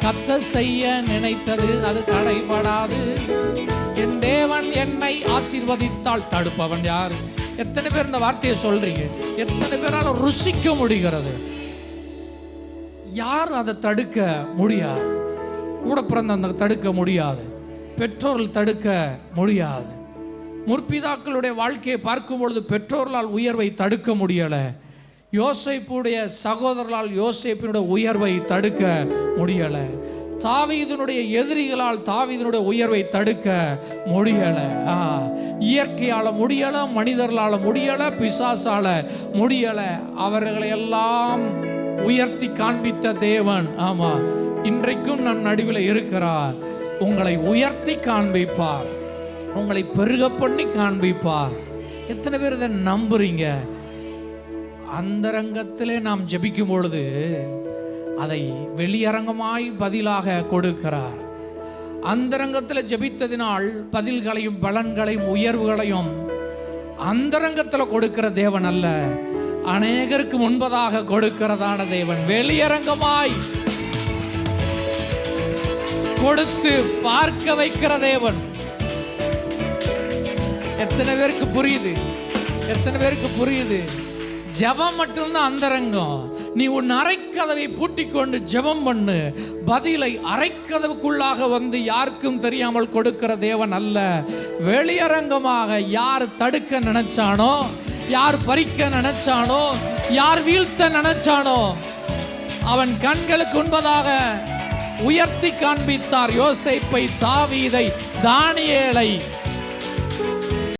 கத்த செய்ய நினைத்தது அது தடைபடாது. என் தேவன் என்னை ஆசீர்வதித்தால் தடுப்பவன் யார்? எத்தனை பேர் இந்த வார்த்தையை சொல்றீங்க? எத்தனை பேரால ருசிக்க முடிகிறது? யார் அதை தடுக்க முடியாது? கூட பிறந்த அந்த தடுக்க முடியாது. பெற்றோர்கள் தடுக்க முடியாது. முற்பிதாக்களுடைய வாழ்க்கையை பார்க்கும் பொழுது பெற்றோர்களால் உயர்வை தடுக்க முடியலை. யோசேப்புடைய சகோதரர்களால் யோசேப்பினுடைய உயர்வை தடுக்க முடியலை. தாவீதனுடைய எதிரிகளால் தாவீதனுடைய உயர்வை தடுக்க முடியலை. ஆ இயற்கையால் முடியலை மனிதர்களால் முடியலை பிசாசால முடியலை. அவர்களை எல்லாம் உயர்த்தி காண்பித்த தேவன் ஆமா இன்றைக்கும் நம் நடுவில் இருக்கிறார். உங்களை உயர்த்தி காண்பிப்பார். உங்களை பெருக பண்ணி காண்பிப்பார். எத்தனை பேர் இதை நம்புறீங்க? அந்தரங்கத்திலே நாம் ஜெபிக்கும் பொழுது அதை வெளியரங்கமாய் பதிலாக கொடுக்கிறார். அந்தரங்கத்தில் ஜெபித்ததினால் பதில்களையும் பலன்களையும் உயர்வுகளையும் அந்தரங்கத்தில் கொடுக்கிற தேவன் அல்ல. அநேகருக்கு முன்பதாக கொடுக்கிறதான தேவன். வெளியரங்கமாய் கொடுத்து பார்க்க வைக்கிற தேவன். எத்தனை பேருக்கு புரியுது? எத்தனை பேருக்கு புரியுது? ஜெபம் மட்டும்தான் அந்தரங்கம். நீ உன் அரைக்கதவை பூட்டி கொண்டு ஜெபம் பண்ணு. பதிலை அரைக்கதவுக்குள்ளாக வந்து யாருக்கும் தெரியாமல் கொடுக்கிற தேவன் அல்ல. வெளியரங்கமாக யார் தடுக்க நினைச்சானோ யார் பறிக்க நினைச்சானோ யார் வீழ்த்த நினைச்சானோ அவன் கண்களுக்கு உண்பதாக உயர்த்தி காண்பித்தார். யோசைப்பை தாவீதை தானியேலை